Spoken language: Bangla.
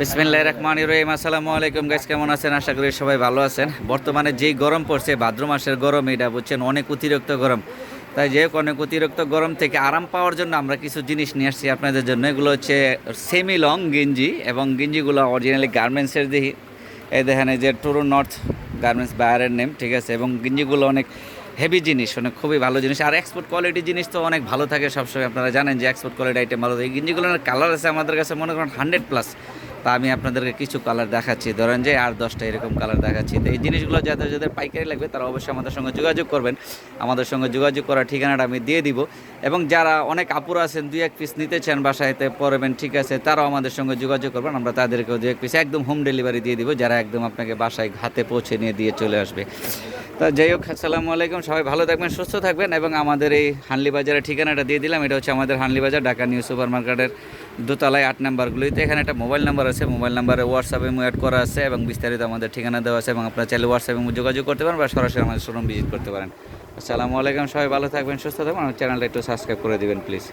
বিসমিল্লাহ রহমান রহিম। আসসালামু আলাইকুম গাইস কেমন আছেন? আশা করি সবাই ভালো আছেন। বর্তমানে যেই গরম পড়ছে, ভাদ্র মাসের গরম, এটা বুঝছেন, অনেক অতিরিক্ত গরম। তাই যে অনেক অতিরিক্ত গরম থেকে আরাম পাওয়ার জন্য আমরা কিছু জিনিস নিয়ে আসছি আপনাদের জন্য। এগুলো হচ্ছে সেমি লং গেঞ্জি এবং গেঞ্জিগুলো অরিজিনালি গার্মেন্টসের দেখি এই দেখেন এই যে টুরু নর্থ গার্মেন্টস বায়ারের নেম ঠিক আছে? এবং গেঞ্জিগুলো অনেক হেভি জিনিস, অনেক খুবই ভালো জিনিস। আর এক্সপোর্ট কোয়ালিটি জিনিস তো অনেক ভালো থাকে সবসময়। আপনারা জানেন যে এক্সপোর্ট কোয়ালিটি আইটেম ভালো থাকে। গেঞ্জিগুলোর কালার আছে আমাদের কাছে, মনে করেন হান্ড্রেড প্লাস তা আমি আপনাদেরকে কিছু কালার দেখাচ্ছি। ধরেন যে আর দশটা এরকম কালার দেখাচ্ছি। তো এই জিনিসগুলো যাদের যাদের পাইকারি লাগবে, তারা অবশ্যই আমাদের সঙ্গে যোগাযোগ করবেন। আমাদের সঙ্গে যোগাযোগ করার ঠিকানাটা আমি দিয়ে দিব। এবং যারা অনেক আপুরা আছেন, দুই এক পিস নিতে চান বাসায়তে পরবেন, ঠিক আছে, তারাও আমাদের সঙ্গে যোগাযোগ করবেন, আমরা তাদেরকেও দুই এক পিস একদম হোম ডেলিভারি দিয়ে দিব, যারা একদম আপনাকে বাসায় হাতে পৌঁছে নিয়ে দিয়ে চলে আসবে। তা যাই হোক, আসসালামু আলাইকুম, সবাই ভালো থাকবেন, সুস্থ থাকবেন, এবং আমাদের এই হানলি বাজারের ঠিকানাটা দিয়ে দিলাম, এটা হচ্ছে আমাদের হানলি বাজার ঢাকা নিউ সুপার মার্কেটের দোতলায় আট নাম্বারগুলিতে, এখানে একটা মোবাইল নাম্বার আছে, মোবাইল নাম্বারে হোয়াটসঅ্যাপে অ্যাড করা আছে, এবং বিস্তারিত আমাদের ঠিকানা দেওয়া আছে, এবং আপনারা চাইলে হোয়াটসঅ্যাপে যোগাযোগ করতে পারেন, বা সরাসরি আমাদের শোরুম ভিজিট করতে পারেন। আসসালামু আলাইকুম সবাই ভালো থাকবেন সুস্থ থাকবেন আমার চ্যানেলটা একটু সাবস্ক্রাইব করে দিবেন প্লিজ